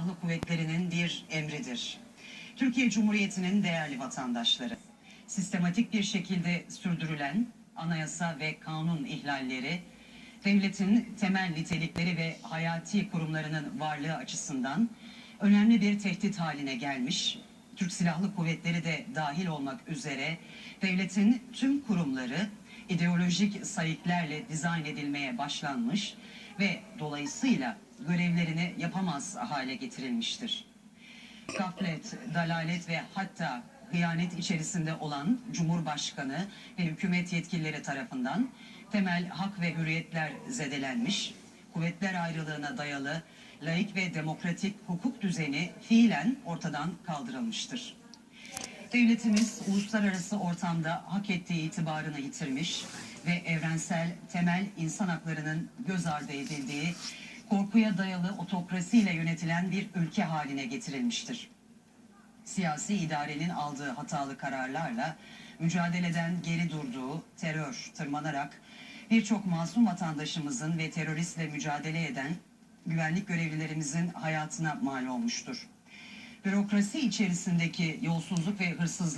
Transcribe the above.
Silahlı Kuvvetleri'nin bir emridir. Türkiye Cumhuriyeti'nin değerli vatandaşları, sistematik bir şekilde sürdürülen anayasa ve kanun ihlalleri, devletin temel nitelikleri ve hayati kurumlarının varlığı açısından önemli bir tehdit haline gelmiş. Türk Silahlı Kuvvetleri de dahil olmak üzere devletin tüm kurumları ideolojik sayıklarla dizayn edilmeye başlanmış ve dolayısıyla görevlerini yapamaz hale getirilmiştir. Gaflet, dalalet ve hatta hıyanet içerisinde olan Cumhurbaşkanı ve hükümet yetkilileri tarafından temel hak ve hürriyetler zedelenmiş, kuvvetler ayrılığına dayalı laik ve demokratik hukuk düzeni fiilen ortadan kaldırılmıştır. Devletimiz uluslararası ortamda hak ettiği itibarını yitirmiş ve evrensel temel insan haklarının göz ardı edildiği korkuya dayalı otokrasiyle yönetilen bir ülke haline getirilmiştir. Siyasi idarenin aldığı hatalı kararlarla mücadeleden geri durduğu terör tırmanarak birçok masum vatandaşımızın ve teröristle mücadele eden güvenlik görevlilerimizin hayatına mal olmuştur. Bürokrasi içerisindeki yolsuzluk ve hırsızlık